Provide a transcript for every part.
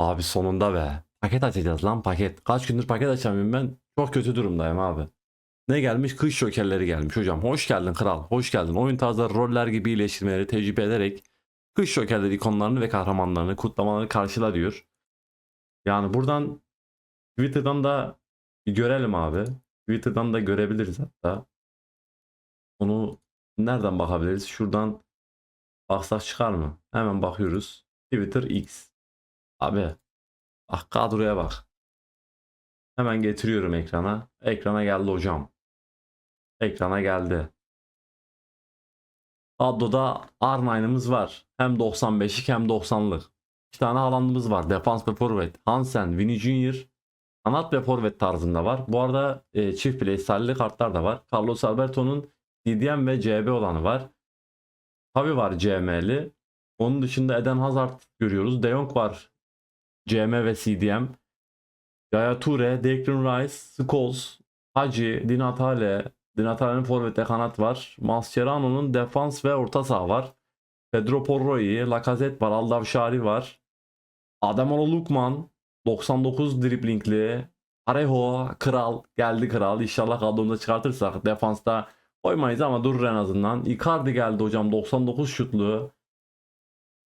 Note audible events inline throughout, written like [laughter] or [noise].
Abi sonunda be. Paket açacağız lan paket. Kaç gündür paket açamıyorum ben. Çok kötü durumdayım abi. Ne gelmiş? Kış jokerleri gelmiş hocam. Hoş geldin kral. Hoş geldin. Oyun tarzları roller gibi iyileştirmeleri tecrübe ederek kış jokerleri ikonlarını ve kahramanlarını kutlamalarını karşıla diyor. Yani buradan Twitter'dan da görelim abi. Twitter'dan da görebiliriz hatta. Onu nereden bakabiliriz? Şuradan baksak çıkar mı? Hemen bakıyoruz. Twitter X. Abi ah kadroya bak. Hemen getiriyorum ekrana. Ekrana geldi hocam. Ekrana geldi. Kadroda R9'ımız var. Hem 95'lik hem 90'lık. İki tane Haaland'ımız var. Defans ve forvet. Hansen, Vini Junior. Kanat ve forvet tarzında var. Bu arada e, çift bireysel kartlar da var. Carlos Alberto'nun CDM ve CB olanı var. Tabi var CM'li. Onun dışında Eden Hazard görüyoruz. De Jong var. CM ve CDM. Yaya Toure, Declan Rice, Scholes, Hacı, Dinatale, Dinatale'nin forvette kanat var. Mascherano'nun defans ve orta saha var. Pedro Porro'yu, Lacazette var, Aldavşari var. Ademola Lukman, 99 driblingli. Arejo, kral, geldi kral. İnşallah kadromda çıkartırsak defansta koymayız ama durur en azından. Icardi geldi hocam 99 şutlu.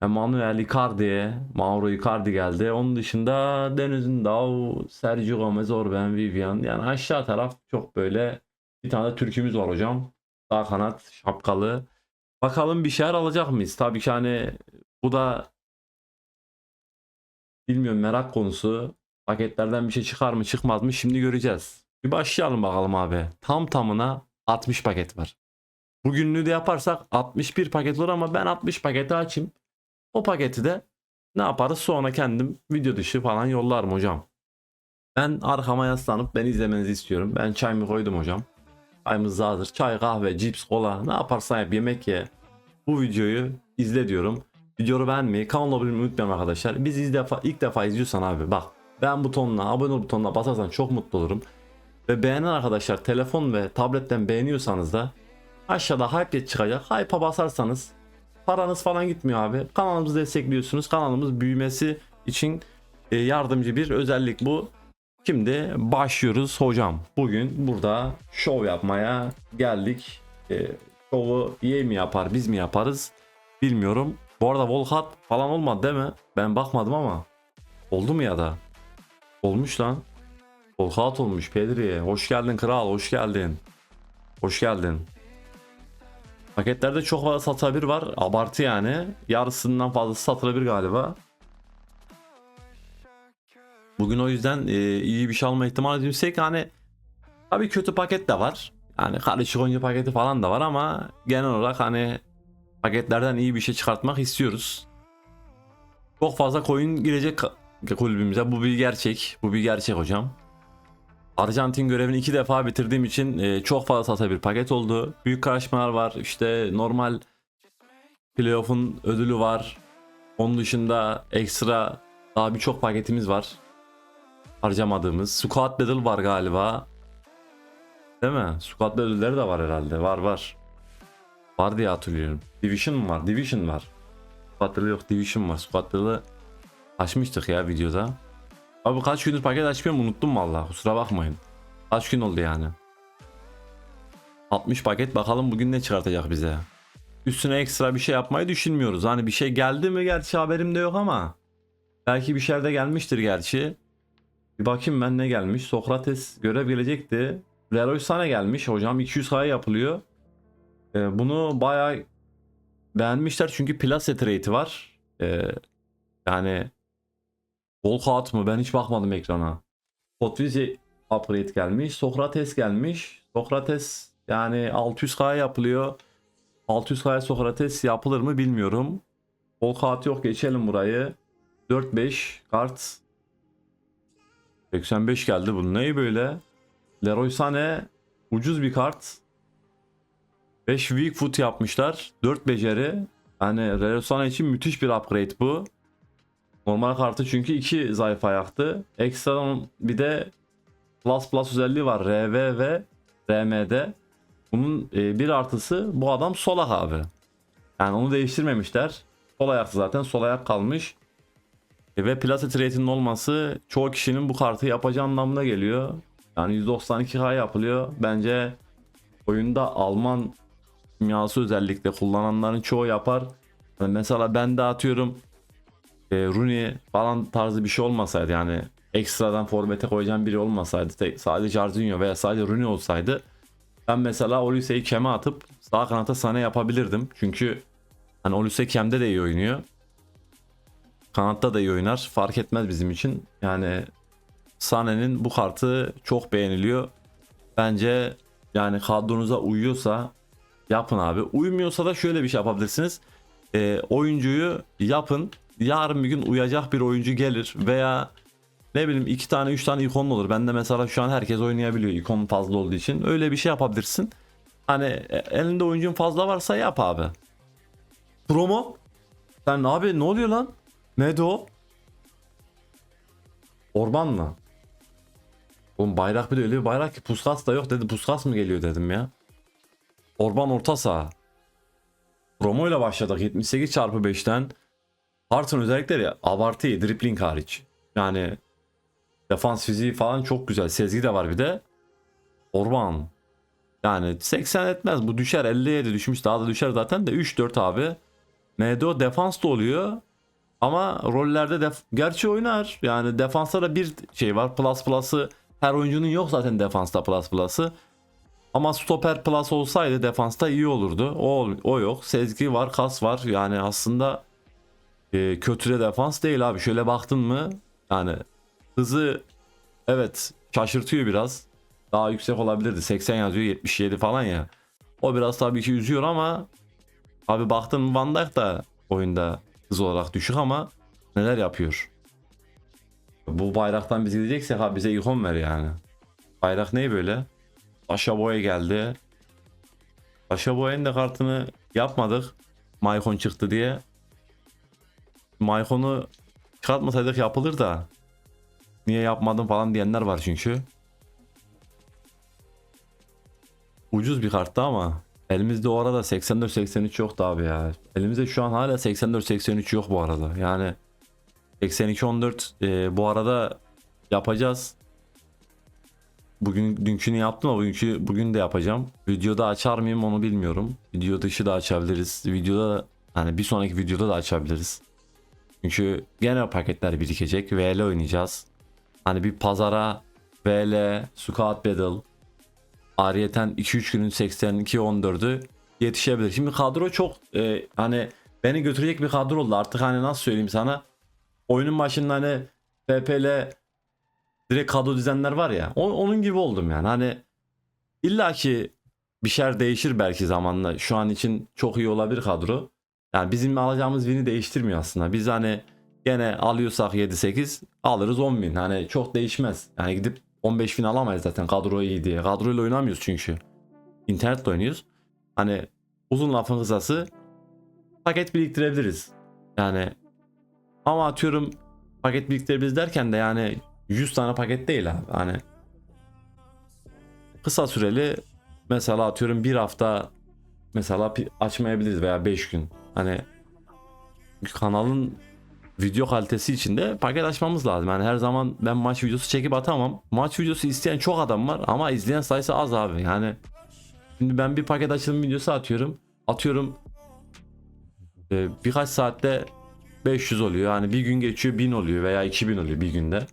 Emmanuel Icardi, Mauro Icardi geldi. Onun dışında Deniz Ündav, Sergio Gomez, Orben, Vivian. Yani aşağı taraf çok böyle bir tane Türk'ümüz var hocam. Sağ kanat, şapkalı. Bakalım bir şeyler alacak mıyız? Tabii ki hani bu da bilmiyorum merak konusu. Paketlerden bir şey çıkar mı çıkmaz mı şimdi göreceğiz. Bir başlayalım bakalım abi. Tam tamına 60 paket var. Bugünlüğü de yaparsak 61 paket olur ama ben 60 paketi açayım. O paketi de ne yaparız sonra kendim video dışı falan yollarım hocam. Ben arkama yaslanıp beni izlemenizi istiyorum. Ben çayımı koydum hocam. Çayımız hazır. Çay, kahve, cips, kola ne yaparsan yap yemek ye. Bu videoyu izle diyorum. Videoyu beğenmeyi, kanala abone olmayı unutmayın arkadaşlar. Biz ilk defa, ilk defa izliyorsan abi bak. Beğen butonuna, abone ol butonuna basarsan çok mutlu olurum. Ve beğenen arkadaşlar telefon ve tabletten beğeniyorsanız da aşağıda hype çıkacak. Hype'a basarsanız paranız falan gitmiyor abi. Kanalımızı destekliyorsunuz. Kanalımız büyümesi için e, yardımcı bir özellik bu. Şimdi başlıyoruz hocam. Bugün burada şov yapmaya geldik. E, şovu iyi mi yapar biz mi yaparız bilmiyorum. Bu arada Volkat falan olmadı değil mi? Ben bakmadım ama. Oldu mu ya da? Olmuş lan. Volkat olmuş Pedri'ye. Hoş geldin kral hoş geldin. Hoş geldin. Paketlerde çok fazla satabilir var. Abartı yani. Yarısından fazlası satılabilir galiba. Bugün o yüzden e, iyi bir şey alma ihtimali yüksek. Hani tabii kötü paket de var. Yani karışık oyuncu paketi falan da var ama genel olarak hani paketlerden iyi bir şey çıkartmak istiyoruz. Çok fazla coin girecek kulübümüze. Bu bir gerçek. Bu bir gerçek hocam. Arjantin görevini iki defa bitirdiğim için e, çok fazla sata bir paket oldu. Büyük karışmalar var. İşte normal playoff'un ödülü var. Onun dışında ekstra daha birçok paketimiz var. Harcamadığımız. Squad Battle var galiba. Değil mi? Squad Battle'leri de var herhalde. Var var. Var diye hatırlıyorum. Division var? Division var. Squad Battle yok. Division var. Squad Battle'ı açmıştık ya videoda. Abi kaç gündür paket açmıyorum unuttum valla kusura bakmayın. Kaç gün oldu yani. 60 paket bakalım bugün ne çıkartacak bize. Üstüne ekstra bir şey yapmayı düşünmüyoruz. Hani bir şey geldi mi gerçi haberim de yok ama. Belki bir şeyler de gelmiştir gerçi. Bir bakayım ben ne gelmiş. Sokrates görev gelecekti. Leroy Sané gelmiş hocam 200 kaya yapılıyor. Ee, bunu bayağı beğenmişler çünkü plus set rate'i var. Ee, yani Volkat mı? Ben hiç bakmadım ekrana. Potvizi upgrade gelmiş. Sokrates gelmiş. Sokrates yani 600k yapılıyor. 600k Sokrates yapılır mı bilmiyorum. Volkat yok geçelim burayı. 4-5 kart. 85 geldi bu neyi böyle? Leroy Sané ucuz bir kart. 5 weak foot yapmışlar. 4 beceri. Yani Leroy Sané için müthiş bir upgrade bu. Normal kartı çünkü iki zayıf ayaktı. Ekstradan bir de Plus Plus özelliği var RV ve RM'de. Bunun e, bir artısı bu adam sol abi. Yani onu değiştirmemişler. Sol ayaktı zaten sol ayak kalmış. E, ve Placet rate'inin olması çoğu kişinin bu kartı yapacağı anlamına geliyor. Yani 192k yapılıyor. Bence oyunda Alman kimyası özellikle kullananların çoğu yapar. Mesela ben de atıyorum e, Rooney falan tarzı bir şey olmasaydı yani ekstradan formete koyacağım biri olmasaydı tek, sadece Jarzinho veya sadece Rooney olsaydı ben mesela Olise'yi keme atıp sağ kanata Sane yapabilirdim. Çünkü hani Olise kemde de iyi oynuyor. Kanatta da iyi oynar. Fark etmez bizim için. Yani Sane'nin bu kartı çok beğeniliyor. Bence yani kadronuza uyuyorsa yapın abi. Uymuyorsa da şöyle bir şey yapabilirsiniz. Ee, oyuncuyu yapın. Yarın bir gün uyacak bir oyuncu gelir veya ne bileyim iki tane üç tane ikon olur. Ben de mesela şu an herkes oynayabiliyor ikon fazla olduğu için. Öyle bir şey yapabilirsin. Hani e, elinde oyuncun fazla varsa yap abi. Promo? Sen abi ne oluyor lan? Neydi o? Orban mı? Oğlum bayrak bir de öyle bir bayrak ki Puskas da yok dedi. Puskas mı geliyor dedim ya. Orban orta saha. Promo ile başladık 78 çarpı 5'ten. Hart'ın özellikleri abartı iyi dribbling hariç. Yani defans fiziği falan çok güzel. Sezgi de var bir de. Orban. Yani 80 etmez bu düşer 50'ye de düşmüş daha da düşer zaten de 3-4 abi. MDO defans da oluyor. Ama rollerde def gerçi oynar. Yani defansta da bir şey var. Plus plus'ı her oyuncunun yok zaten defansta plus plus'ı. Ama stoper plus olsaydı defansta iyi olurdu. O, o yok. Sezgi var, kas var. Yani aslında e, kötü de defans değil abi. Şöyle baktın mı yani hızı evet şaşırtıyor biraz. Daha yüksek olabilirdi. 80 yazıyor 77 falan ya. O biraz tabii ki üzüyor ama abi baktın mı Van Dijk da oyunda hız olarak düşük ama neler yapıyor. Bu bayraktan biz gideceksek abi bize ikon ver yani. Bayrak ne böyle? Aşağı boya geldi. Aşağı boyanın da kartını yapmadık. Maicon çıktı diye. Maicon'u çıkartmasaydık yapılır da. Niye yapmadın falan diyenler var çünkü. Ucuz bir karttı ama elimizde o arada 84-83 yoktu abi ya. Elimizde şu an hala 84-83 yok bu arada. Yani 82-14 e, bu arada yapacağız. Bugün dünkünü yaptım ama bugünkü bugün de yapacağım. Videoda açar mıyım onu bilmiyorum. Video dışı da açabiliriz. Videoda hani bir sonraki videoda da açabiliriz. Çünkü gene paketler birikecek. VL oynayacağız. Hani bir pazara VL, Squad Battle, Ariyeten 2-3 günün 82-14'ü yetişebilir. Şimdi kadro çok e, hani beni götürecek bir kadro oldu. Artık hani nasıl söyleyeyim sana. Oyunun başında hani PPL direkt kadro düzenler var ya. o- onun gibi oldum yani. Hani illaki bir şeyler değişir belki zamanla. Şu an için çok iyi olabilir kadro. Yani bizim alacağımız win'i değiştirmiyor aslında. Biz hani gene alıyorsak 7-8 alırız 10 bin. Hani çok değişmez. Yani gidip 15 bin alamayız zaten kadro iyi diye. Kadroyla oynamıyoruz çünkü. İnternetle oynuyoruz. Hani uzun lafın kısası paket biriktirebiliriz. Yani ama atıyorum paket biriktirebiliriz derken de yani 100 tane paket değil abi. Hani kısa süreli mesela atıyorum bir hafta mesela açmayabiliriz veya 5 gün. Hani kanalın video kalitesi için de paket açmamız lazım. Yani her zaman ben maç videosu çekip atamam. Maç videosu isteyen çok adam var ama izleyen sayısı az abi. Yani şimdi ben bir paket açılım videosu atıyorum. Atıyorum e, birkaç saatte 500 oluyor. Yani bir gün geçiyor 1000 oluyor veya 2000 oluyor bir günde.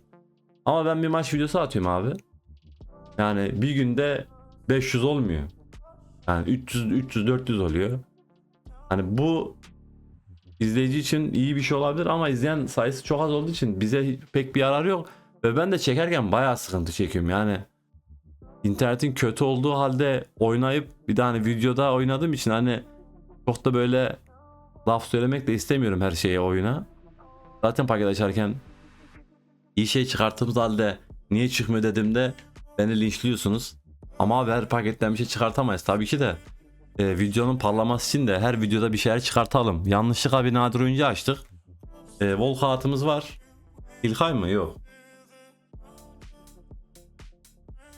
Ama ben bir maç videosu atıyorum abi. Yani bir günde 500 olmuyor. Yani 300 300 400 oluyor. Hani bu izleyici için iyi bir şey olabilir ama izleyen sayısı çok az olduğu için bize pek bir yararı yok. Ve ben de çekerken bayağı sıkıntı çekiyorum yani. internetin kötü olduğu halde oynayıp bir tane videoda oynadığım için hani çok da böyle laf söylemek de istemiyorum her şeye oyuna. Zaten paket açarken iyi şey çıkarttığımız halde niye çıkmıyor dediğimde beni linçliyorsunuz. Ama abi her paketten bir şey çıkartamayız tabii ki de. E, videonun parlaması için de her videoda bir şeyler çıkartalım. Yanlışlıkla bir nadir oyuncu açtık. E, Volk hatımız var. İlkay mı? Yok.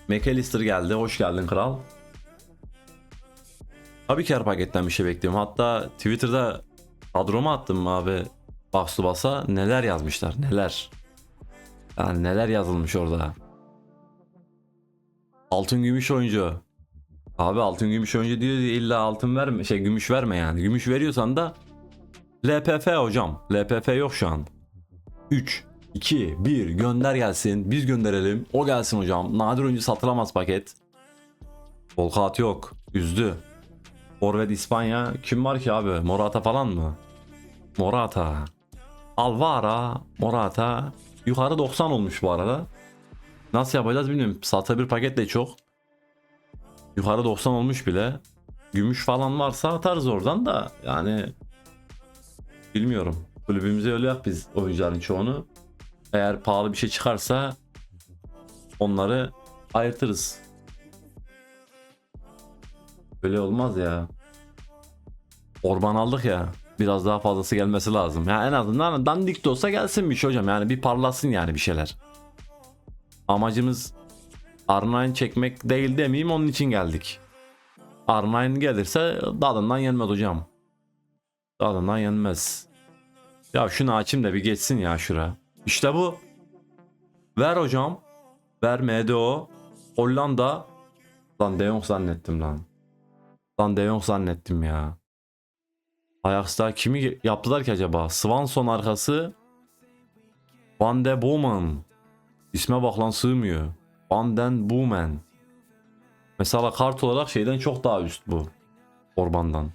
McAllister geldi. Hoş geldin kral. Tabii ki her paketten bir şey bekliyorum. Hatta Twitter'da kadroma attım abi. Bak basa neler yazmışlar neler. Yani neler yazılmış orada. Altın gümüş oyuncu. Abi altın gümüş oyuncu diyor illa altın verme şey gümüş verme yani. Gümüş veriyorsan da LPF hocam. LPF yok şu an. 3 2 1 gönder gelsin. Biz gönderelim. O gelsin hocam. Nadir oyuncu satılamaz paket. Volkat yok. Üzdü. Forvet İspanya. Kim var ki abi? Morata falan mı? Morata. Alvara. Morata. Yukarı 90 olmuş bu arada. Nasıl yapacağız bilmiyorum. Satı bir paket de çok. Yukarı 90 olmuş bile. Gümüş falan varsa atarız oradan da yani bilmiyorum. Kulübümüze öyle yap biz oyuncuların çoğunu. Eğer pahalı bir şey çıkarsa onları ayırtırız. Böyle olmaz ya. Orban aldık ya. Biraz daha fazlası gelmesi lazım. Ya en azından dandik de olsa gelsin bir şey hocam. Yani bir parlasın yani bir şeyler. Amacımız R9 çekmek değil demeyeyim onun için geldik. R9 gelirse dadından yenmez hocam. Dadından yenmez. Ya şunu açayım da bir geçsin ya şura. İşte bu. Ver hocam. Ver MDO. Hollanda. Lan De Jong zannettim lan. Lan De Jong zannettim ya. Ajax'ta kimi yaptılar ki acaba? Swanson arkası. Van de Boomen. İsme bak lan sığmıyor. Van den Boomen. Mesela kart olarak şeyden çok daha üst bu. Orban'dan.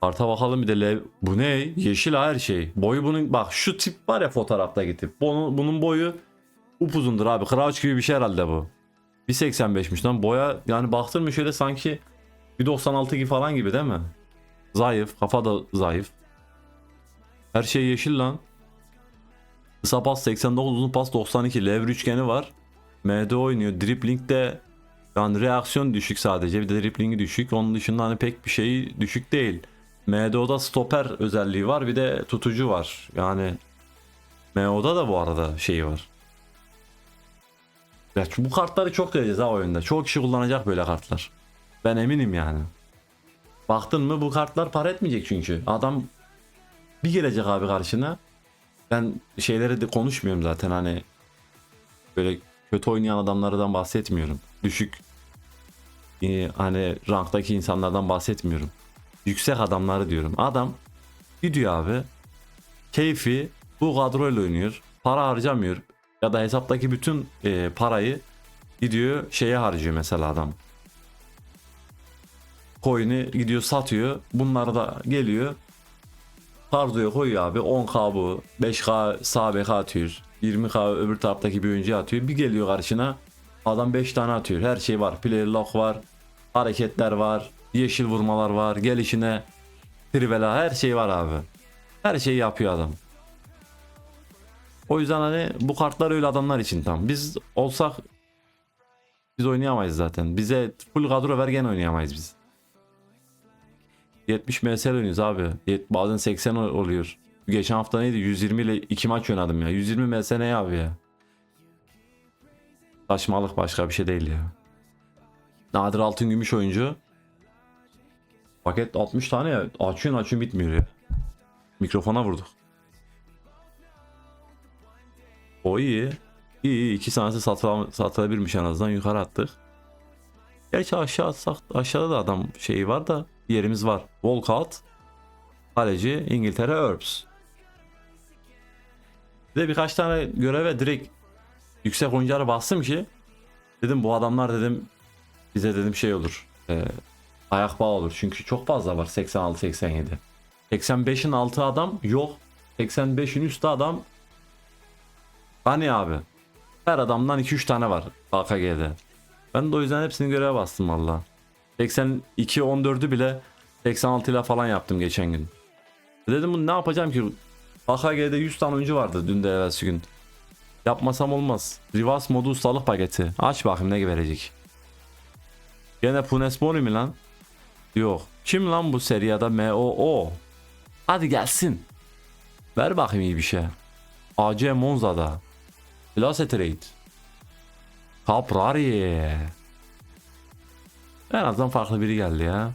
Karta bakalım bir de lev... Bu ne? Yeşil her şey. Boyu bunun... Bak şu tip var ya fotoğrafta gidip. Bunun, bunun boyu upuzundur abi. Crouch gibi bir şey herhalde bu. 1.85'miş lan. Boya yani baktın mı şöyle sanki 1.96 gibi falan gibi değil mi? Zayıf. Kafa da zayıf. Her şey yeşil lan. Kısa pas 89 uzun pas 92. Lever üçgeni var. MD oynuyor. Dribbling de yani reaksiyon düşük sadece. Bir de driblingi düşük. Onun dışında hani pek bir şeyi düşük değil. MDO'da stoper özelliği var. Bir de tutucu var. Yani MO'da da bu arada şeyi var. Ya bu kartları çok göreceğiz ha oyunda. Çok kişi kullanacak böyle kartlar. Ben eminim yani. Baktın mı bu kartlar para etmeyecek çünkü. Adam bir gelecek abi karşına. Ben şeyleri de konuşmuyorum zaten hani böyle kötü oynayan adamlardan bahsetmiyorum. Düşük e, hani ranktaki insanlardan bahsetmiyorum. Yüksek adamları diyorum. Adam gidiyor abi. Keyfi bu kadroyla oynuyor. Para harcamıyor. Ya da hesaptaki bütün e, parayı gidiyor şeye harcıyor mesela adam. Coin'i gidiyor satıyor. Bunları da geliyor. Kardoya koyuyor abi. 10k bu 5k sağ bek atıyor. 20k öbür taraftaki bir oyuncu atıyor. Bir geliyor karşına. Adam 5 tane atıyor. Her şey var. Player lock var hareketler var yeşil vurmalar var gelişine trivela her şey var abi. Her şeyi yapıyor adam. O yüzden hani bu kartlar öyle adamlar için tam biz olsak biz oynayamayız zaten. Bize full kadro ver oynayamayız biz 70 MSL oynuyoruz abi. Bazen 80 ol- oluyor. Geçen hafta neydi? 120 ile 2 maç oynadım ya. 120 MS ne abi ya? Saçmalık başka bir şey değil ya. Nadir altın gümüş oyuncu. Paket 60 tane ya. Açıyorsun açıyorsun bitmiyor ya. Mikrofona vurduk. O iyi. İyi iyi. İki tanesi satıla, satılabilirmiş en azından. Yukarı attık. Gerçi aşağı atsak, aşağıda da adam şeyi var da yerimiz var. Walcott, kaleci İngiltere Herbs. Bir de birkaç tane göreve direkt yüksek oyunculara bastım ki dedim bu adamlar dedim bize dedim şey olur. e, ayak bağı olur. Çünkü çok fazla var 86 87. 85'in altı adam yok. 85'in üstü adam hani abi. Her adamdan 2-3 tane var AKG'de. Ben de o yüzden hepsini göreve bastım valla. 82 14'ü bile 86 ile falan yaptım geçen gün. Dedim bunu ne yapacağım ki? AKG'de 100 tane oyuncu vardı dün de evvelsi gün. Yapmasam olmaz. Reverse modu ustalık paketi. Aç bakayım ne verecek. Gene Punes Mori mi lan? Yok. Kim lan bu seriyada MOO? Hadi gelsin. Ver bakayım iyi bir şey. AC Monza'da. Class Trade. Caprari. En azından farklı biri geldi ya.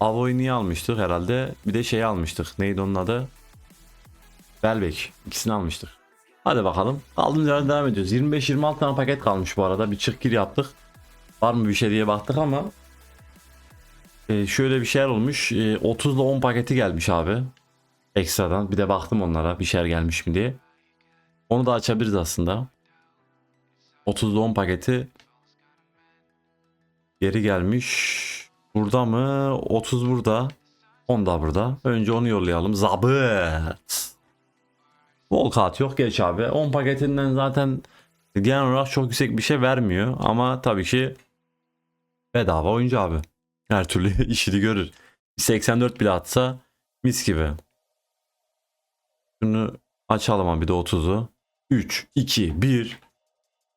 Avo'yu niye almıştık herhalde? Bir de şey almıştık. Neydi onun adı? Belbek. İkisini almıştık. Hadi bakalım. Kaldığımız yerden devam ediyoruz. 25-26 tane paket kalmış bu arada. Bir çık gir yaptık. Var mı bir şey diye baktık ama e, şöyle bir şeyler olmuş. E, 30 ile 10 paketi gelmiş abi. Ekstradan. Bir de baktım onlara bir şeyler gelmiş mi diye. Onu da açabiliriz aslında. 30 ile 10 paketi geri gelmiş. Burada mı? 30 burada. 10 da burada. Önce onu yollayalım. Zabıt. Volkat yok geç abi. 10 paketinden zaten genel olarak çok yüksek bir şey vermiyor. Ama tabii ki bedava oyuncu abi. Her türlü [laughs] işini görür. 84 bile atsa mis gibi. Şunu açalım abi de 30'u. 3, 2, 1.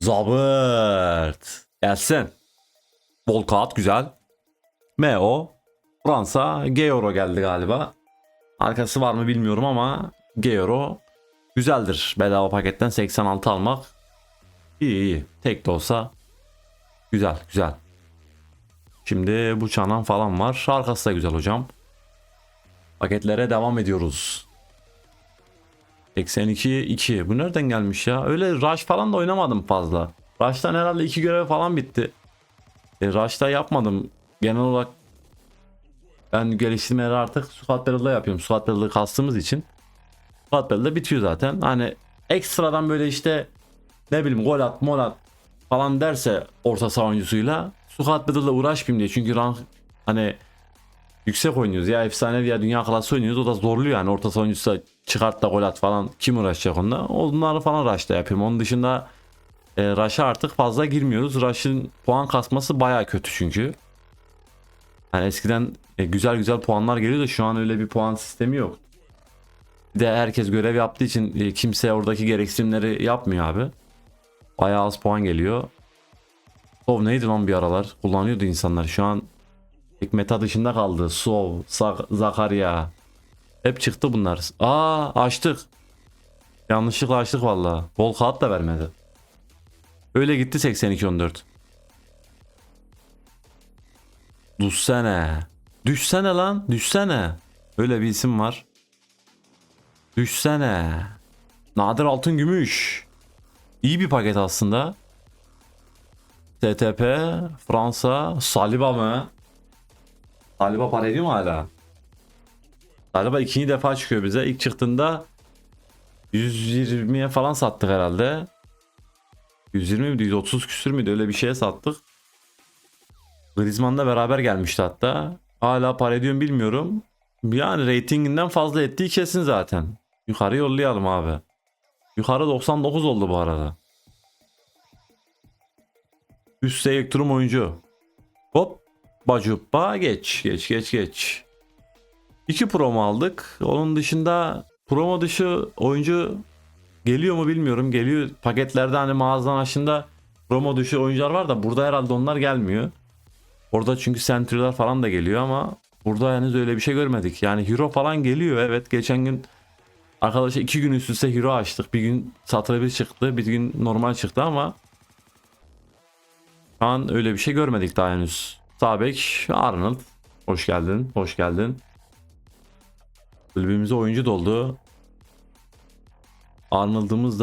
Zabırt. Gelsin. Bol kağıt güzel. MO. Fransa. Georo geldi galiba. Arkası var mı bilmiyorum ama Georo güzeldir. Bedava paketten 86 almak. İyi iyi. Tek de olsa güzel güzel. Şimdi bu çanan falan var. Arkası da güzel hocam. Paketlere devam ediyoruz. 82 2. Bu nereden gelmiş ya? Öyle Rush falan da oynamadım fazla. Rush'tan herhalde iki görev falan bitti. E, Rush'ta yapmadım. Genel olarak ben geliştirmeleri artık Squad Battle'da yapıyorum. Squad Battle'da kastığımız için. Squad Battle'da bitiyor zaten. Hani ekstradan böyle işte ne bileyim gol at mol at falan derse orta saha oyuncusuyla Squad Battle'da uğraşmayayım diye. Çünkü rank hani yüksek oynuyoruz ya efsanevi ya dünya klası oynuyoruz o da zorluyor yani orta saha oyuncusu çıkart da gol at falan kim uğraşacak onunla onları falan rush'ta yapıyorum onun dışında e, rush'a artık fazla girmiyoruz rush'ın puan kasması baya kötü çünkü yani eskiden e, güzel güzel puanlar geliyor da şu an öyle bir puan sistemi yok bir de herkes görev yaptığı için e, kimse oradaki gereksinimleri yapmıyor abi Bayağı az puan geliyor. Sov neydi lan bir aralar? Kullanıyordu insanlar. Şu an tek meta dışında kaldı. Sov, Zak- Zakaria. Hep çıktı bunlar. Aa açtık. Yanlışlıkla açtık valla. Bol kağıt da vermedi. Öyle gitti 82-14. Düşsene. Düşsene lan. Düşsene. Öyle bir isim var. Düşsene. Nadir altın gümüş. İyi bir paket aslında. TTP, Fransa, Saliba mı? Saliba para ediyor mu hala? Saliba ikinci defa çıkıyor bize. İlk çıktığında 120'ye falan sattık herhalde. 120 miydi? 130 küsür müydü? Öyle bir şeye sattık. Griezmann'la beraber gelmişti hatta. Hala para ediyor mu bilmiyorum. Yani reytinginden fazla ettiği kesin zaten. Yukarı yollayalım abi. Yukarı 99 oldu bu arada. Üst elektrum oyuncu. Hop. Bacuppa geç. Geç geç geç. İki promo aldık. Onun dışında promo dışı oyuncu geliyor mu bilmiyorum. Geliyor paketlerde hani mağazadan aşında promo dışı oyuncular var da burada herhalde onlar gelmiyor. Orada çünkü Sentry'ler falan da geliyor ama burada henüz öyle bir şey görmedik. Yani Hero falan geliyor evet. Geçen gün Arkadaşlar iki gün üst üste hero açtık. Bir gün satılabilir çıktı. Bir gün normal çıktı ama şu an öyle bir şey görmedik daha henüz. Sabek Arnold. Hoş geldin. Hoş geldin. Kulübümüze oyuncu doldu. Arnold'umuz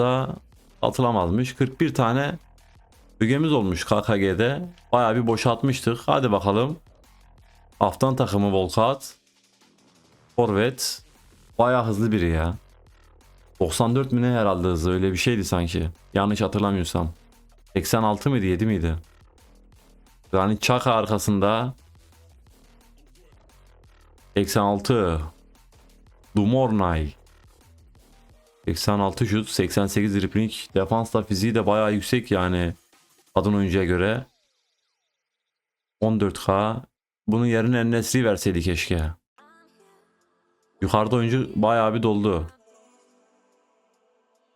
atılamazmış. 41 tane bölgemiz olmuş KKG'de. Bayağı bir boşaltmıştık. Hadi bakalım. Haftan takımı Volkat. Forvet. Bayağı hızlı biri ya. 94 mi ne herhalde hızı öyle bir şeydi sanki. Yanlış hatırlamıyorsam. 86 mıydı 7 miydi? Yani Çaka arkasında 86 Dumornay 86 şut 88 dribbling. Defans da fiziği de bayağı yüksek yani kadın oyuncuya göre. 14k bunun yerine Enes'i verseydi keşke. Yukarıda oyuncu bayağı bir doldu.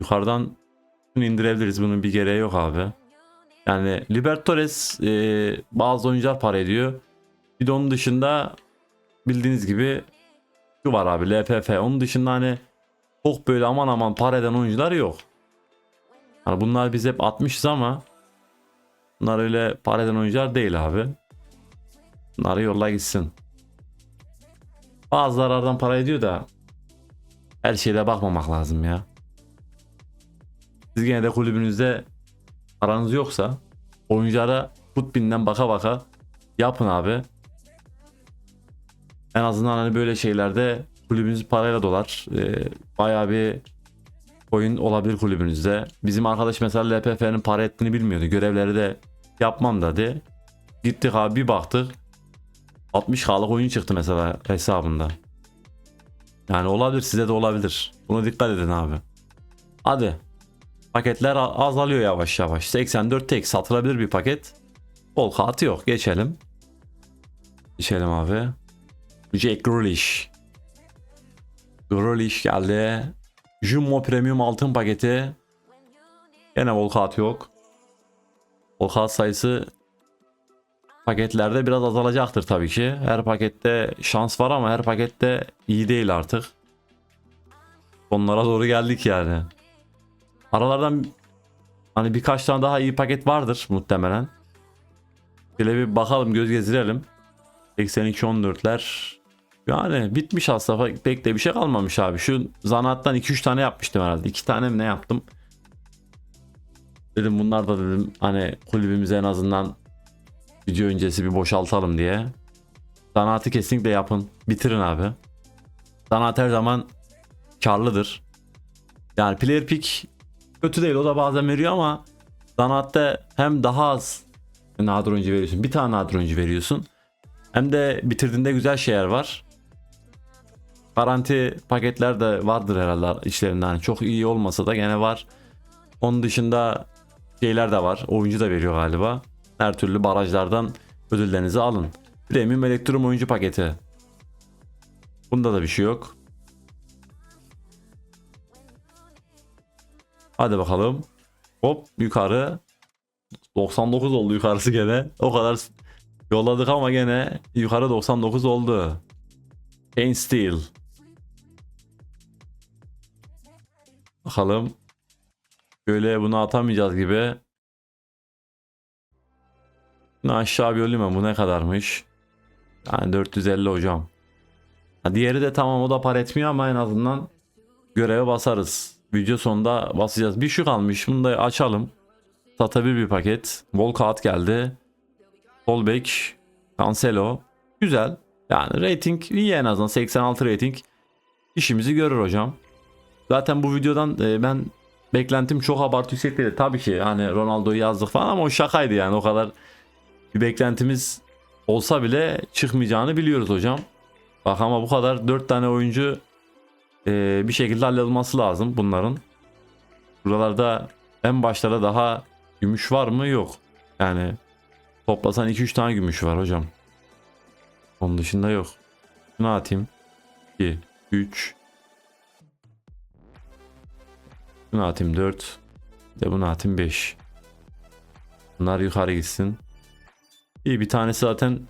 Yukarıdan indirebiliriz bunun bir gereği yok abi. Yani Libertadores e, bazı oyuncular para ediyor. Bir de onun dışında bildiğiniz gibi şu var abi LPF. Onun dışında hani çok böyle aman aman para eden oyuncular yok. Hani bunlar biz hep atmışız ama bunlar öyle para eden oyuncular değil abi. Bunları yolla gitsin. Bazıları aradan para ediyor da her şeyde bakmamak lazım ya. Siz gene de kulübünüzde paranız yoksa oyunculara futbinden baka baka yapın abi. En azından hani böyle şeylerde kulübünüz parayla dolar. Ee, bayağı bir oyun olabilir kulübünüzde. Bizim arkadaş mesela LPF'nin para ettiğini bilmiyordu. Görevleri de yapmam dedi. Gittik abi bir baktık. 60 kalık oyun çıktı mesela hesabında. Yani olabilir size de olabilir. Buna dikkat edin abi. Hadi. Paketler azalıyor yavaş yavaş. 84 tek satılabilir bir paket. Bol kağıtı yok. Geçelim. Geçelim abi. Jack Grealish. Grealish geldi. Jumbo Premium altın paketi. Gene bol kağıt yok. Bol kağıt sayısı paketlerde biraz azalacaktır tabii ki. Her pakette şans var ama her pakette iyi değil artık. Sonlara doğru geldik yani. Aralardan hani birkaç tane daha iyi paket vardır muhtemelen. Şöyle bir bakalım göz gezdirelim. 82 14'ler yani bitmiş aslında pek de bir şey kalmamış abi. Şu zanaattan 2-3 tane yapmıştım herhalde. 2 tane mi ne yaptım? Dedim bunlar da dedim hani kulübümüze en azından video öncesi bir boşaltalım diye. Zanaatı kesinlikle yapın. Bitirin abi. Zanaat her zaman karlıdır. Yani player pick kötü değil o da bazen veriyor ama zanaatta hem daha az nadir oyuncu veriyorsun. Bir tane nadir oyuncu veriyorsun. Hem de bitirdiğinde güzel şeyler var. Garanti paketler de vardır herhalde içlerinde. Hani çok iyi olmasa da gene var. Onun dışında şeyler de var. Oyuncu da veriyor galiba. Her türlü barajlardan ödüllerinizi alın. Premium Elektrum oyuncu paketi. Bunda da bir şey yok. Hadi bakalım. Hop yukarı. 99 oldu yukarısı gene. O kadar yolladık ama gene yukarı 99 oldu. Kane Steel. Bakalım. Böyle bunu atamayacağız gibi. Bunu aşağı bir ben. Bu ne kadarmış? Yani 450 hocam. Ha, diğeri de tamam o da par etmiyor ama en azından göreve basarız. Video sonunda basacağız. Bir şu kalmış. Bunu da açalım. Satabil bir paket. Volkart geldi. Solbek. Cancelo. Güzel. Yani rating iyi en azından. 86 rating. İşimizi görür hocam. Zaten bu videodan e, ben beklentim çok abartı yüksek. Tabii ki hani Ronaldo'yu yazdık falan ama o şakaydı yani. O kadar bir beklentimiz olsa bile çıkmayacağını biliyoruz hocam. Bak ama bu kadar 4 tane oyuncu e, bir şekilde hallolması lazım bunların. Buralarda en başlarda daha gümüş var mı? Yok. Yani toplasan 2-3 tane gümüş var hocam. Onun dışında yok. Şunu atayım. 2, 3. Bunu atayım 4. De bunu atayım 5. Bunlar yukarı gitsin. İyi bir tanesi zaten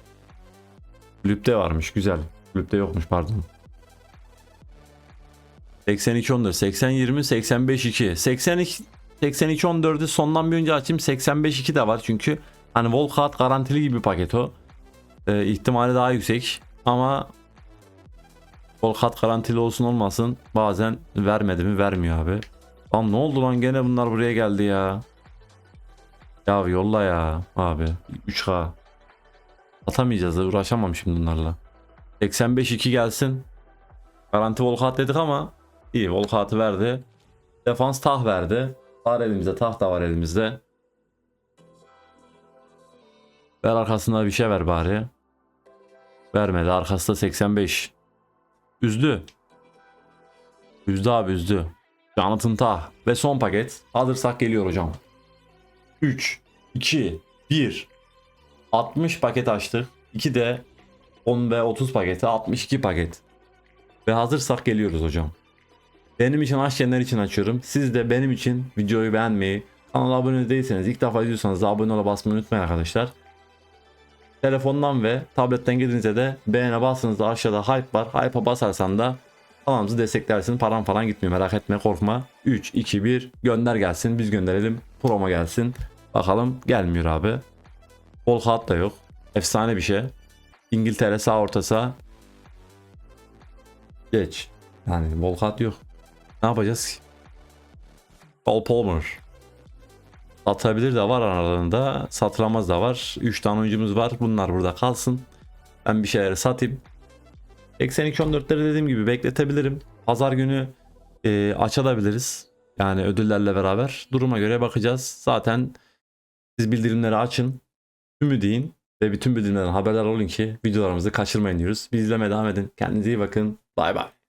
kulüpte varmış. Güzel. Kulüpte yokmuş pardon. 82 14 80 20 85 2 82 82 14'ü sondan bir önce açayım 85 2 de var çünkü hani Volkat garantili gibi paket o. Ee, ihtimali daha yüksek ama Volkat garantili olsun olmasın bazen vermedi mi vermiyor abi. Lan ne oldu lan gene bunlar buraya geldi ya. Ya yolla ya abi 3K. Atamayacağız da uğraşamam şimdi bunlarla. 85 2 gelsin. Garanti Volkat dedik ama iyi Volkat'ı verdi. Defans tah verdi. Var elimizde tah da var elimizde. Ver arkasında bir şey ver bari. Vermedi arkasında 85. Üzdü. Üzdü abi üzdü. Jonathan Tah ve son paket. Alırsak geliyor hocam. 3, 2, 1. 60 paket açtık. 2 de 10 ve 30 paketi 62 paket. Ve hazırsak geliyoruz hocam. Benim için açayanlar için açıyorum. Siz de benim için videoyu beğenmeyi, kanala abone değilseniz ilk defa izliyorsanız da abone ol basmayı unutmayın arkadaşlar. Telefondan ve tabletten girdiğinizde de beğene basınız aşağıda hype var. Hype'a basarsan da kanalımızı desteklersin. Param falan gitmiyor merak etme korkma. 3, 2, 1 gönder gelsin biz gönderelim. Promo gelsin. Bakalım gelmiyor abi. Bol kağıt da yok. Efsane bir şey. İngiltere sağ orta. Geç. Yani Volkat yok. Ne yapacağız ki? Paul Palmer. Satabilir de var aralarında. Satılamaz da var. 3 tane oyuncumuz var. Bunlar burada kalsın. Ben bir şeyleri satayım. 82-14'leri dediğim gibi bekletebilirim. Pazar günü e, açabiliriz. Yani ödüllerle beraber. Duruma göre bakacağız. Zaten siz bildirimleri açın. Tümü deyin. Ve bütün bildirimlerden haberdar olun ki videolarımızı kaçırmayın diyoruz. Biz izlemeye devam edin. Kendinize iyi bakın. Bay bay.